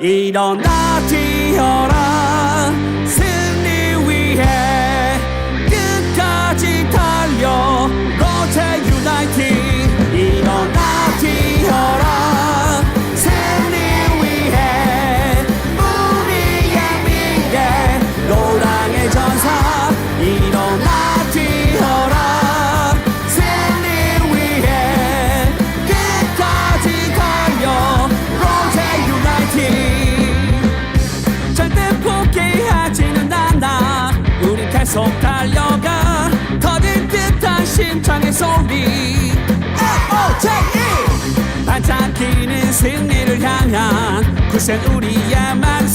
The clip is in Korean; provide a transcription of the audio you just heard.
일어나 뛰어라. 계속 달려가. 터질 듯한 심장의 소리. L-O-J-E 반짝이는 승리를 향한 굳센 우리의 말